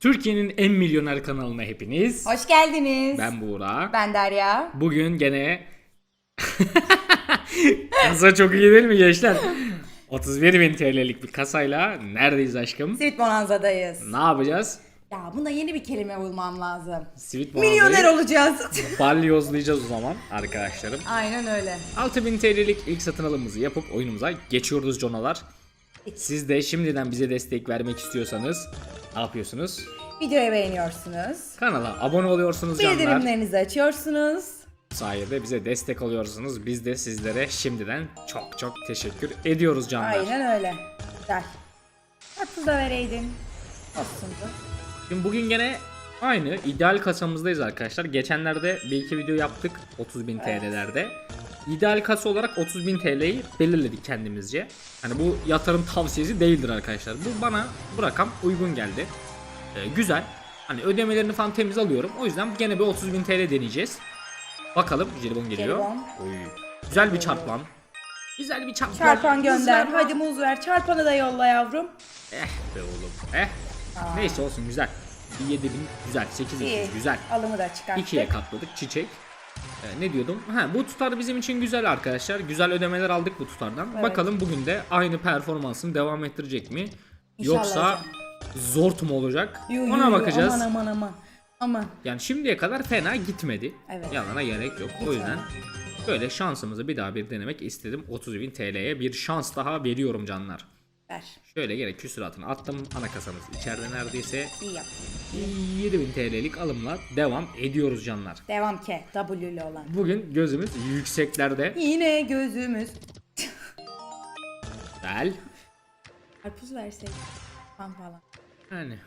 Türkiye'nin en milyoner kanalına hepiniz. Hoş geldiniz. Ben Buğra. Ben Derya. Bugün gene... Kasa çok iyi değil mi gençler? 31 bin TL'lik bir kasayla neredeyiz aşkım? Sweet Bonanza'dayız. Ne yapacağız? Ya buna yeni bir kelime bulmam lazım. Sweet Milyoner olacağız. balyozlayacağız o zaman arkadaşlarım. Aynen öyle. 6000 TL'lik ilk satın alımımızı yapıp oyunumuza geçiyoruz conalar. Siz de şimdiden bize destek vermek istiyorsanız ne yapıyorsunuz? Videoyu beğeniyorsunuz. Kanala abone oluyorsunuz canlar. Bildirimlerinizi açıyorsunuz. Bu sayede bize destek oluyorsunuz. Biz de sizlere şimdiden çok çok teşekkür ediyoruz canlar. Aynen öyle. Güzel. Karpuz da vereydin. Olsundu. Şimdi bugün gene aynı ideal kasamızdayız arkadaşlar. Geçenlerde bir iki video yaptık 30.000 TL'lerde. İdeal kasa olarak 30.000 TL'yi belirledik kendimizce. Hani bu yatırım tavsiyesi değildir arkadaşlar. Bu bana bu rakam uygun geldi. Ee, güzel. Hani ödemelerini falan temiz alıyorum. O yüzden gene bir 30.000 TL deneyeceğiz. Bakalım jelibon geliyor. Jelibon. Oy. Güzel bir çarpman. Güzel bir çarpman. Çarpan gönder. Güzel. Hadi muz ver. Çarpanı da yolla yavrum. Eh be oğlum. Eh. Neyse olsun güzel. Bir 7000 güzel. 8200 İyi. güzel. Alımı da çıkarttık. İkiye katladık çiçek. Ee, ne diyordum? Ha bu tutar bizim için güzel arkadaşlar. Güzel ödemeler aldık bu tutardan. Evet. Bakalım bugün de aynı performansını devam ettirecek mi? İnşallah Yoksa hocam. zort mu olacak? Yu, Ona yu. bakacağız. Aman aman aman. Aman. Yani şimdiye kadar fena gitmedi. Evet. Yalana gerek yok. O yüzden böyle şansımızı bir daha bir denemek istedim. 30.000 TL'ye bir şans daha veriyorum canlar. Ver. Şöyle gene küsuratını attım. Ana kasamız içeride neredeyse İyi yaptın. 7000 TL'lik alımla devam ediyoruz canlar. Devam ke. W'lü olan. Bugün gözümüz yükseklerde. Yine gözümüz. Güzel. Karpuz verseydik. Fan falan. Yani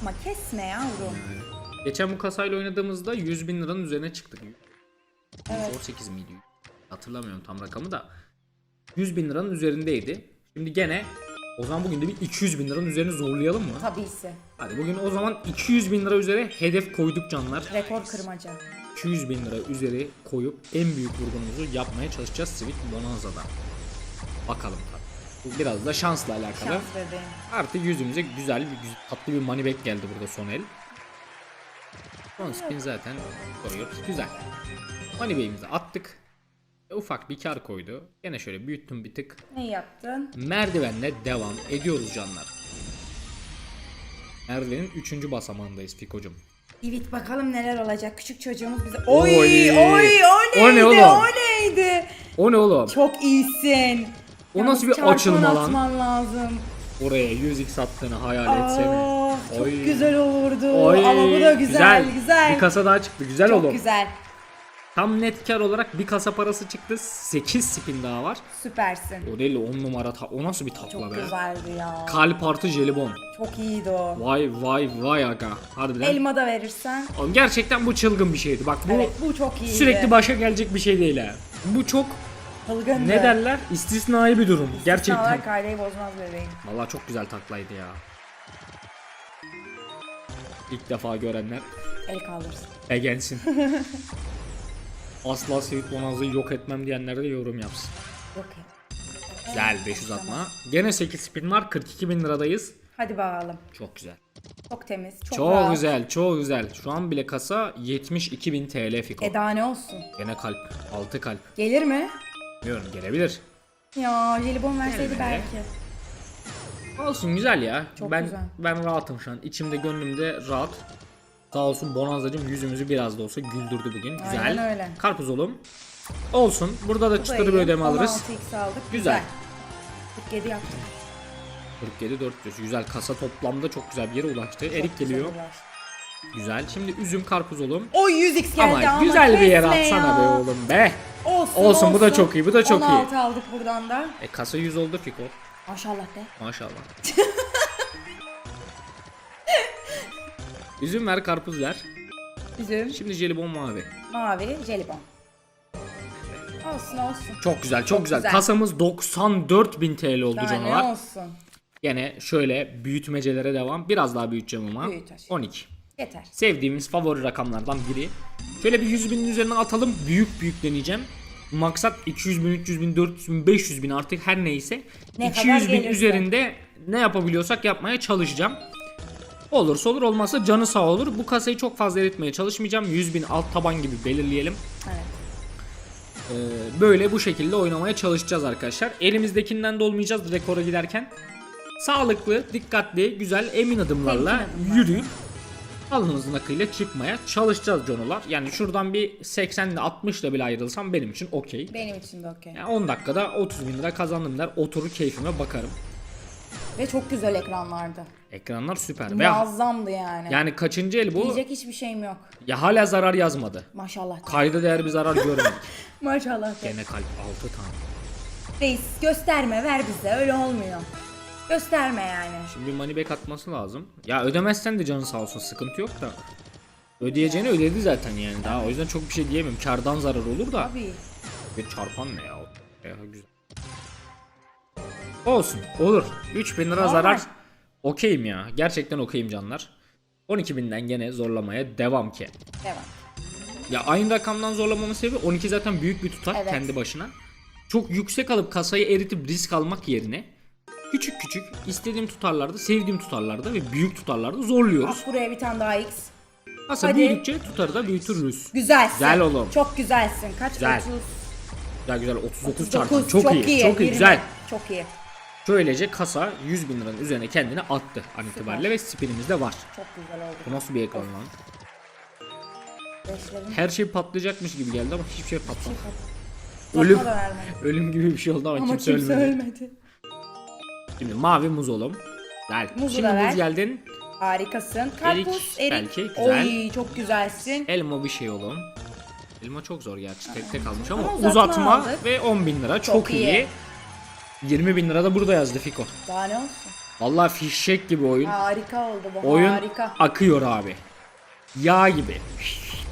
Ama kesme yavrum. geçen bu kasayla oynadığımızda 100 bin liranın üzerine çıktık. Evet. 118 miydi? Hatırlamıyorum tam rakamı da. 100 bin liranın üzerindeydi. Şimdi gene o zaman bugün de bir 200 bin liranın üzerine zorlayalım mı? Tabisi. Hadi bugün o zaman 200 bin lira üzere hedef koyduk canlar. Rekor kırmaca. 200 bin lira üzeri koyup en büyük vurgunumuzu yapmaya çalışacağız Sweet Bonanza'da. Bakalım tabii. Bu biraz da şansla alakalı. Şans bebeğim. Artık yüzümüze güzel bir tatlı bir money back geldi burada son el. Son spin zaten koyuyoruz. Güzel. Money back'imizi attık. Ufak bir kar koydu. Gene şöyle büyüttüm bir tık. Ne yaptın? Merdivenle devam ediyoruz canlar. Merdivenin 3. basamağındayız Fiko'cum. Evet bakalım neler olacak. Küçük çocuğumuz bize... Oy! Oy! Oy! O O ne neydi? oğlum? O neydi? O ne oğlum? Çok iyisin. O nasıl bir açılma lan? atman lazım. Oraya 100x attığını hayal etsene. Aa, çok Oy. güzel olurdu. Oy, Ama bu da güzel. Güzel. Bir kasa daha çıktı. Güzel çok oğlum. güzel. Tam net kar olarak bir kasa parası çıktı. 8 spin daha var. Süpersin. O değil 10 numara ta- o nasıl bir takla Çok be? güzeldi ya. Kalp artı jelibon. Çok iyiydi o. Vay vay vay aga. Harbiden. Elma da verirsen. Oğlum gerçekten bu çılgın bir şeydi. Bak bu Evet bu çok iyiydi. sürekli başa gelecek bir şey değil ha. Bu çok Çılgındı. ne derler? İstisnai bir durum. Gerçekten. Sağlar kaideyi bozmaz bebeğim. Vallahi çok güzel taklaydı ya. İlk defa görenler El kaldırsın. beğensin. Asla Sweet Bonanza'yı yok etmem diyenler de yorum yapsın. Ya. Güzel 500 atma. Gene 8 spin var 42 bin liradayız. Hadi bakalım. Çok güzel. Çok temiz. Çok, Çok rahat. güzel, çok güzel. Şu an bile kasa 72 bin TL Fiko. E daha ne olsun? Gene kalp, 6 kalp. Gelir mi? Bilmiyorum gelebilir. Ya jelibon verseydi Gelmedi. belki. Olsun güzel ya. Çok ben güzel. ben rahatım şu an. İçimde gönlümde rahat. Sağ olsun Bonanzacım yüzümüzü biraz da olsa güldürdü bugün. Güzel. Aynen öyle. Karpuz oğlum. Olsun. Burada da çıtır bir ödeme alırız. 16x aldık. Güzel. 47 yaptık. 47 400. Güzel kasa toplamda çok güzel bir yere ulaştı. Erik Güzel geliyor. uğraş. Güzel. Şimdi üzüm karpuz oğlum. O 100x geldi Ama, ama, güzel bir yere atsana ya. be oğlum be. Olsun, Olsun, bu da çok iyi, bu da çok iyi. 16 aldık buradan da. E kasa 100 oldu Fiko. Maşallah de. Maşallah. Üzüm ver karpuz ver. Üzüm, Şimdi jelibon mavi. mavi, jelibon. Olsun olsun. Çok güzel çok, Çok güzel. güzel. Kasamız 94.000 TL oldu Daha ne canavar. olsun. Gene şöyle büyütmecelere devam. Biraz daha büyüteceğim ama. Büyüt aşkım. 12. Yeter. Sevdiğimiz favori rakamlardan biri. Şöyle bir 100 binin üzerine atalım. Büyük büyük deneyeceğim. maksat 200 bin, 300 bin, 400 bin, 500 bin artık her neyse Ne kadar 200 bin gelirse. üzerinde ne yapabiliyorsak yapmaya çalışacağım. Olursa olur olmazsa canı sağ olur. Bu kasayı çok fazla eritmeye çalışmayacağım. 100 bin alt taban gibi belirleyelim. Evet. Ee, böyle bu şekilde oynamaya çalışacağız arkadaşlar. Elimizdekinden de olmayacağız rekora giderken. Sağlıklı, dikkatli, güzel, emin adımlarla Temkin adımlar. yürüyüp alnımızın akıyla çıkmaya çalışacağız Jonolar. Yani şuradan bir 80 ile 60 ile bile ayrılsam benim için okey. Benim için de okey. Yani 10 dakikada 30 bin lira kazandım der. Oturur keyfime bakarım. Ve çok güzel ekranlardı. Ekranlar süper. Ve Muazzamdı yani. yani kaçıncı el bu? Diyecek hiçbir şeyim yok. Ya hala zarar yazmadı. Maşallah. Kayda değer bir zarar görmedik. Maşallah. Gene kalp 6 tane. Reis gösterme ver bize öyle olmuyor. Gösterme yani. Şimdi money back atması lazım. Ya ödemezsen de canın sağ olsun sıkıntı yok da. Ödeyeceğini ödedi zaten yani daha o yüzden çok bir şey diyemem. Kardan zarar olur da. Abi. Bir çarpan ne ya? Ya güzel. Olsun olur. 3000 lira zarar. Okeyim ya. Gerçekten okeyim canlar. 12.000'den gene zorlamaya devam ki. Devam. Ya aynı rakamdan zorlamamın sebebi 12 zaten büyük bir tutar Evet. kendi başına. Çok yüksek alıp kasayı eritip risk almak yerine küçük küçük istediğim tutarlarda, sevdiğim tutarlarda ve büyük tutarlarda zorluyoruz. At buraya bir tane daha X. Kasa Hadi. büyüdükçe tutarı da büyütürüz. Güzelsin. Güzel oğlum. Çok güzelsin. Kaç? Güzel. 30. Ya güzel 39 9. çarpım çok, iyi, çok iyi 20. güzel. Çok iyi. Şöylece kasa 100 bin liranın üzerine kendini attı an itibariyle ve spinimiz de var. Çok güzel oldu. Bu nasıl bir ekran lan? Her şey patlayacakmış gibi geldi ama hiçbir şey patladı. Ölüm. Ölüm. Ölüm gibi bir şey oldu ama, Ama kimse, kimse ölmedi. ölmedi. Şimdi mavi muz oğlum. Gel. Muzu Şimdi muz geldin. Harikasın. Karpuz, erik. belki, güzel. Oy çok güzelsin. Elma bir şey oğlum. Elma çok zor gerçi tek tek almış ama Ama uzatma uzatma, ve 10 bin lira çok, Çok iyi. iyi. 20 bin lira da burada yazdı Fiko. Daha ne olsun? Vallahi fişek gibi oyun. Harika oldu bu. oyun Harika. akıyor abi. Yağ gibi.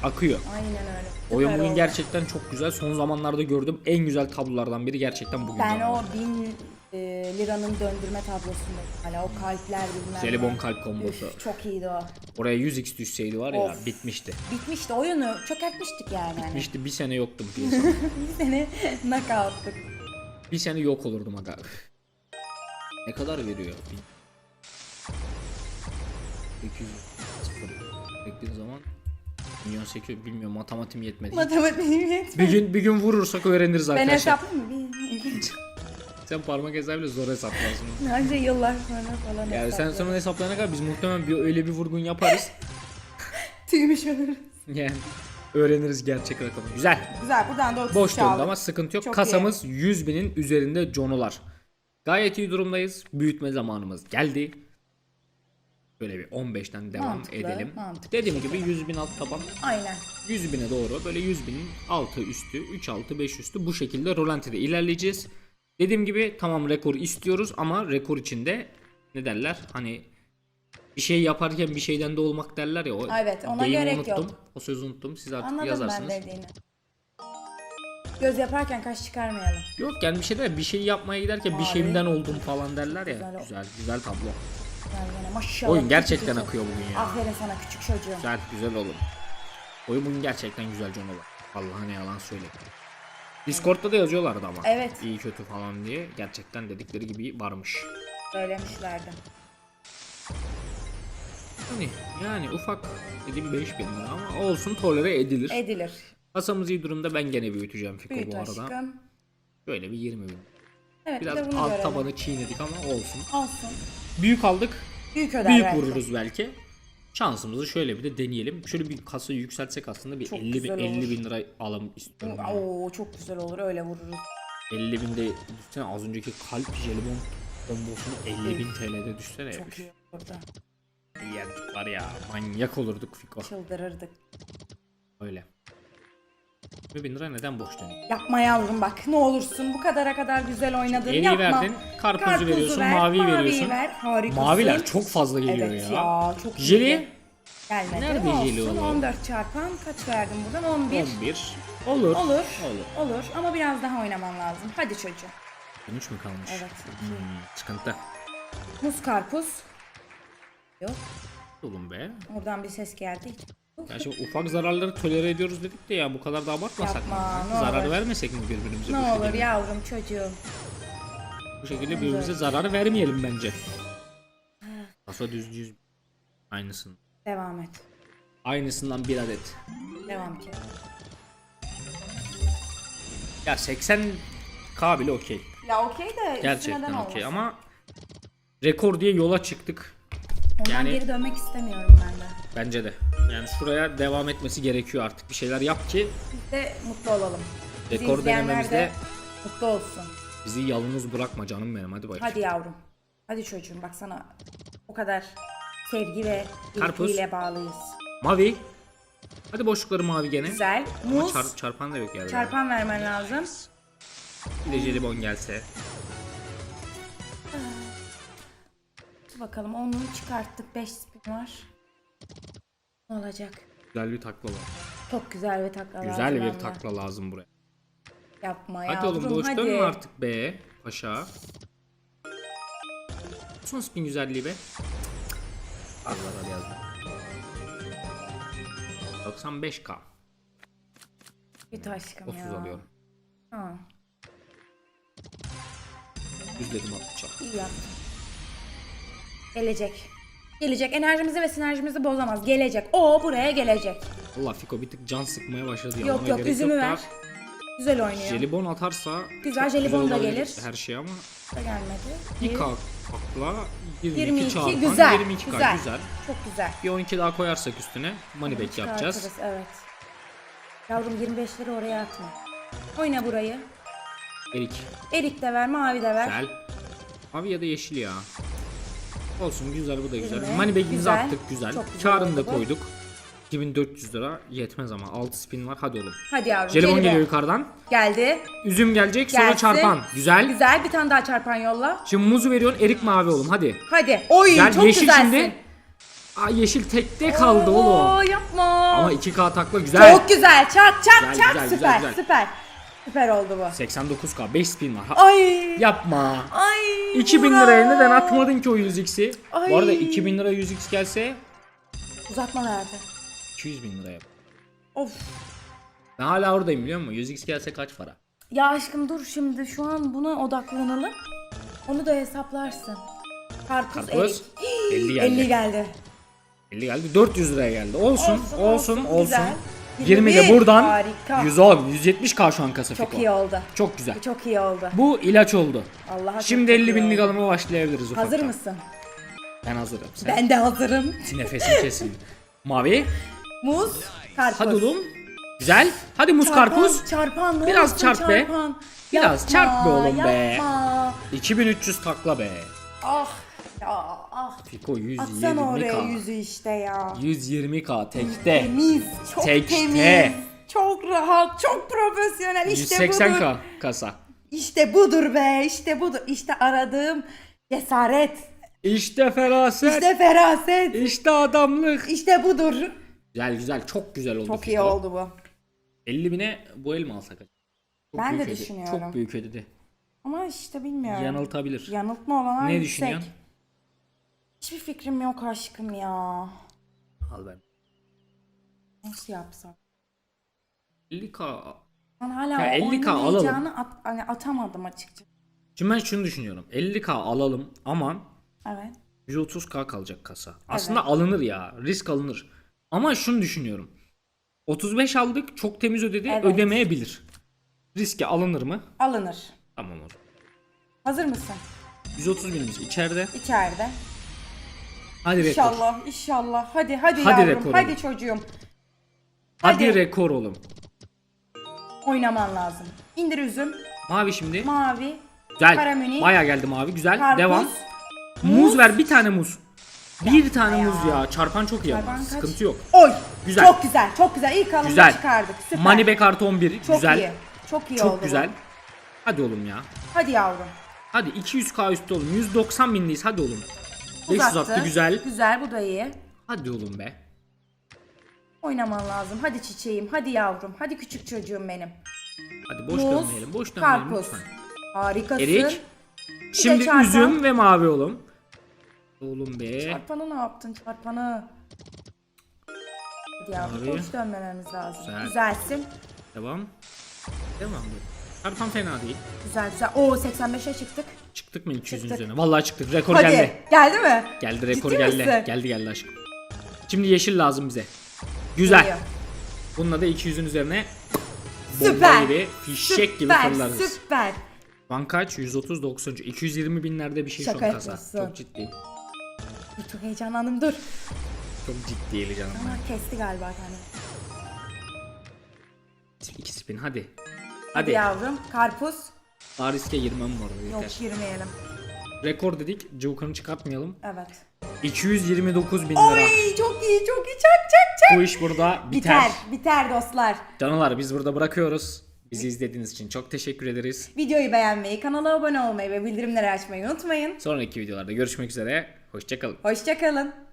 Akıyor. Aynen öyle. Oyun Süper bugün oldu. gerçekten çok güzel. Son zamanlarda gördüğüm en güzel tablolardan biri gerçekten bugün. Ben o bin e, liranın döndürme tablosundayım. Hala o kalpler bilmem ne. Jelibon kalp kombosu. Üf, çok iyiydi o. Oraya 100x düşseydi var ya Of. bitmişti. Bitmişti oyunu çökertmiştik yani. Hani. Bitmişti bir sene yoktum piyasada. Bir sene knockout'tuk. Bir sene yok olurdum aga. Ne kadar veriyor? 800 sıfır. Beklediğin zaman milyon 800 bilmiyorum matematiğim yetmedi. Matematiğim yetmedi. bir gün bir gün vurursak öğreniriz Ben arkadaşlar. hesaplayayım mı? Bir- Sen parmak hesabıyla zor hesaplarsın. Bence yıllar sonra falan Yani sen hesaplarım. sonra hesaplayana kadar biz muhtemelen bir öyle bir vurgun yaparız. Tüymüş ölürüz. Yani öğreniriz gerçek rakamı. Güzel. Güzel buradan da 30 Boş döndü ama sıkıntı yok. Çok Kasamız 100 binin üzerinde conular. Gayet iyi durumdayız. Büyütme zamanımız geldi. Böyle bir 15'ten devam Mantıklı, edelim. mantıklı. Dediğim gibi 100 bin alt taban. Aynen. 100 bine doğru böyle 100 binin altı üstü 3 altı 5 üstü bu şekilde rolantide ilerleyeceğiz. Dediğim gibi tamam rekor istiyoruz ama rekor içinde ne derler hani bir şey yaparken bir şeyden de olmak derler ya. O Evet, ona deyimi gerek unuttum. yok. O sözü unuttum. Siz artık Anladım yazarsınız. ben dediğini. Göz yaparken kaş çıkarmayalım. Yok yani bir şey der bir şey yapmaya giderken bir Abi. şeyimden oldum falan derler ya. Güzel o. Güzel güzel tablo. Yani gene maşallah. Oyun gerçekten küçük. akıyor bugün ya. Aferin sana küçük çocuğum. Güzel güzel oğlum. Oyun bugün gerçekten güzel canavar. Allah'a ne yalan söyleyeyim. Discord'da da yazıyorlardı ama. Evet. İyi kötü falan diye. Gerçekten dedikleri gibi varmış. Söylemişlerdi. Yani, yani ufak dediğim 5000 lira ama olsun tolere edilir. Edilir. Kasamız iyi durumda ben gene büyüteceğim Fiko Büyüt bu arada. aşkım. Böyle bir 20 bin. Evet bir Biraz de bunu alt görelim. tabanı çiğnedik ama olsun. Olsun. Büyük aldık. Büyük öder Büyük belki. vururuz belki. Şansımızı şöyle bir de deneyelim. Şöyle bir kasayı yükseltsek aslında bir Çok 50 bin, güzel 50 olur. bin lira alım istiyorum. yani. Oo çok güzel olur öyle vururuz. 50 binde düşünsene az önceki kalp jelibon kombosunu 50 bin TL'de düşsene. Çok iyi olurdu. Yerdik var ya manyak olurduk Fiko. Çıldırırdık. Öyle. 20 bin lira neden boş dönüyor? Yapma yavrum bak ne olursun bu kadara kadar güzel oynadın Eriği yapma. verdin, karpuzu veriyorsun, ver, maviyi maviyi veriyorsun. Ver, harikasın. Maviler çok fazla geliyor evet ya. çok Jeli? iyiydi. Gelmedi. Nerede Olsun, jeli oğlum? 14 çarpan kaç verdim buradan? 11. 11. Olur. Olur. Olur. Olur ama biraz daha oynaman lazım. Hadi çocuğum. 13 mü kalmış? Evet. Hmm, sıkıntı. Muz karpuz. Yok. Oğlum be. Oradan bir ses geldi. Ya şimdi ufak zararları tolere ediyoruz dedik de ya bu kadar da abartmasak Yapma, mı? ne Zarar olur. vermesek mi birbirimize Ne bu olur şekilde? yavrum çocuğum. Bu şekilde birbirimize zarar vermeyelim bence. Kasa düz düz. Aynısını. Devam et. Aynısından bir adet. Devam ki. Ya 80k bile okey. Ya okey de Gerçekten okey ama rekor diye yola çıktık. Ondan yani- geri dönmek istemiyorum ben de. Bence de. Yani şuraya devam etmesi gerekiyor artık. Bir şeyler yap ki Biz de mutlu olalım. Bizi izleyenler denememizde- de mutlu olsun. bizi yalnız bırakma canım benim. Hadi bakayım. Hadi yavrum. Hadi çocuğum bak sana o kadar sevgi ve ilgiyle bağlıyız. Mavi. Hadi boşlukları mavi gene. Güzel. Ama Muz. çar- çarpan da yok yani. Çarpan vermen lazım. Bir de jelibon gelse. Bakalım onu çıkarttık. 5 spin var. Ne olacak? Güzel bir takla var. Çok güzel bir takla Güzel lazım bir takla lazım buraya. Yapma Hadi yavrum oğlum boş hadi. dönme artık be. Paşa. Son spin güzelliği be. Allah Allah yazdım. 95k. Git aşkım 30 ya. alıyorum. Ha, Düzledim 60'a. iyi yaptın. Gelecek. Gelecek. Enerjimizi ve sinerjimizi bozamaz. Gelecek. O buraya gelecek. Allah Fiko bir tık can sıkmaya başladı. Yok Yalana yok gerek üzümü yok da ver. Güzel oynuyor. Jelibon atarsa Güzel, çok jelibon da olabilir gelir. Her şey ama Da gelmedi. bir Bir- kalk takla 22, 22 çarpan güzel. 22 güzel. güzel. Çok güzel. Bir 12 daha koyarsak üstüne money back yapacağız. Çıkartırız, Evet. Yavrum 25'leri oraya atma. Oyna burayı. Erik Erik de ver, mavi de ver. güzel. Mavi ya da yeşil ya. Olsun güzel bu da güzel. Yirmi. Money Güzel. attık güzel. Çok güzel Karını da oldu bu. koyduk. 2400 lira yetmez ama 6 spin var hadi oğlum. Hadi yavrum. Jelibon geliyor yukarıdan. Geldi. Üzüm gelecek sonra Gelsin. çarpan. Güzel. Güzel. Bir tane daha çarpan yolla. Şimdi muzu veriyorsun erik mavi oğlum hadi. Hadi. Oy Gel çok yeşil güzelsin. şimdi. Aa yeşil tekte kaldı Oo, oğlum. yapma. Ama 2K takla güzel. Çok güzel. Çak çak Güzel, çak. güzel, süper. güzel, güzel. Süper. Süper oldu bu. 89K 5 spin var. Ha, Ay. yapma. Ay. 2000 Burak. liraya neden atmadın ki o 100x'i? Ay. Bu arada 2000 lira 100x gelse Uzatma verdi. 200 bin liraya. Of. Ben hala oradayım biliyor musun? 100x gelse kaç para? Ya aşkım dur şimdi şu an buna odaklanalım. Onu da hesaplarsın. Karpuz, Karpuz, erik. 50 geldi. 50 geldi. 50 geldi 400 liraya geldi. Olsun olsun olsun. güzel. 20 de 21, buradan harika. 110 170k şu an kasa Çok Fiko. iyi oldu. Çok güzel. Bu çok iyi oldu. Bu ilaç oldu. Allah'a Şimdi çok 50 iyi binlik oldu. alıma başlayabiliriz ufaktan. Hazır mısın? Ben hazırım. Sen Ben de hazırım. nefesim kesildi. Mavi. Muz, karpuz. Hadi oğlum. Güzel. Hadi muz Çarpan, karpuz. Çarpan, ne Biraz olursun çarp be. çarpan. Biraz çarp be oğlum be. yapma. 2300 takla be. Ah ya ah. Fiko Atsana oraya 120k. yüzü işte ya. 120k tekte. Temiz, çok Tekte. temiz. Çok rahat, çok profesyonel. İşte budur. 180k kasa. İşte budur be, işte budur. İşte aradığım cesaret. İşte feraset. İşte feraset. İşte adamlık. İşte budur. Güzel güzel çok güzel oldu. Çok iyi Fiko. oldu bu. 50 bine bu el mi alsak? acaba? Çok Ben de büyük öde- düşünüyorum. Çok büyük ödedi. Ama işte bilmiyorum. Yanıltabilir. Yanıltma olanağı Ne yüksek. düşünüyorsun? Hiçbir fikrim yok aşkım ya. Al ben. Nasıl yapsam? 50k. Ben hala Ya o 50K oyunun alalım. heyecanı at, hani atamadım açıkçası. Şimdi ben şunu düşünüyorum. 50k alalım ama Evet. 130k kalacak kasa. Aslında alınır ya. Risk alınır. Ama şunu düşünüyorum. 35 aldık. Çok temiz ödedi. Evet. Ödemeyebilir. Riske alınır mı? Alınır. Tamam olur. Hazır mısın? 130 binimiz içeride. İçeride. Hadi rekor. İnşallah, inşallah. Hadi, hadi, Hadi yavrum. rekor hadi oğlum. çocuğum. Hadi, hadi. rekor oğlum. Oynaman lazım. İndir üzüm. Mavi şimdi. Mavi. Güzel. karamuni. Baya geldi mavi. Güzel. Karpuz. Devam. Muz, Muz. ver bir tane muz. Bir tane muz ya. Çarpan çok iyi ama. Çarpan kaç? Sıkıntı yok. Oy. Güzel. Çok güzel, çok güzel. İlk alımda Güzel. çıkardık. Süper. Money back artı 11. Çok güzel. iyi. Çok iyi Çok oldu bu. güzel. Hadi oğlum ya. Hadi yavrum. Hadi 200k üstü oğlum. 190 bindeyiz. Hadi oğlum. 500 Uzattı. attı güzel. Güzel, bu da iyi. Hadi oğlum be. Oynaman lazım. Hadi çiçeğim, hadi yavrum. Hadi küçük çocuğum benim. Hadi boş Muz, dönmeyelim. Boş dönmeyelim karpuz. lütfen. Harikasın. Erik. Şimdi çarpan. üzüm ve mavi oğlum. Oğlum be. Çarpanı ne yaptın çarpanı? Hadi yavrum koş dönmememiz lazım. Güzel. Güzelsin. Devam. Devam. Çarpan fena değil. Güzel güzel. Oo 85'e çıktık. Çıktık mı 200'ün Çıktık. üzerine? Vallahi çıktık. Rekor Hadi. geldi. Geldi mi? Geldi rekor Ciddi geldi. misin? Geldi geldi aşkım. Şimdi yeşil lazım bize. Güzel. Geliyor. Bununla da 200'ün üzerine bomba Süper. gibi, fişek gibi Süper, fırlarız. Süper. Van kaç? 130 90. 220 binlerde bir şey Şaka şu an kasa. yapıyorsun. Çok ciddi. Dur, Çok heyecanlandım dur. Çok ciddi canım. Ama kesti galiba kendini. 2 spin hadi. Hadi Hadi. yavrum. Karpuz. Daha riske girmem bu arada Yok yeter. girmeyelim. Rekor dedik. Cıvkanı çıkartmayalım. Evet. 229 bin lira. Oy çok iyi çok iyi çak çak çak. Bu iş burada biter. Biter. Biter dostlar. Canılar biz burada bırakıyoruz. Bizi izlediğiniz için çok teşekkür ederiz. Videoyu beğenmeyi, kanala abone olmayı ve bildirimleri açmayı unutmayın. Sonraki videolarda görüşmek üzere. Hoşçakalın. Hoşçakalın.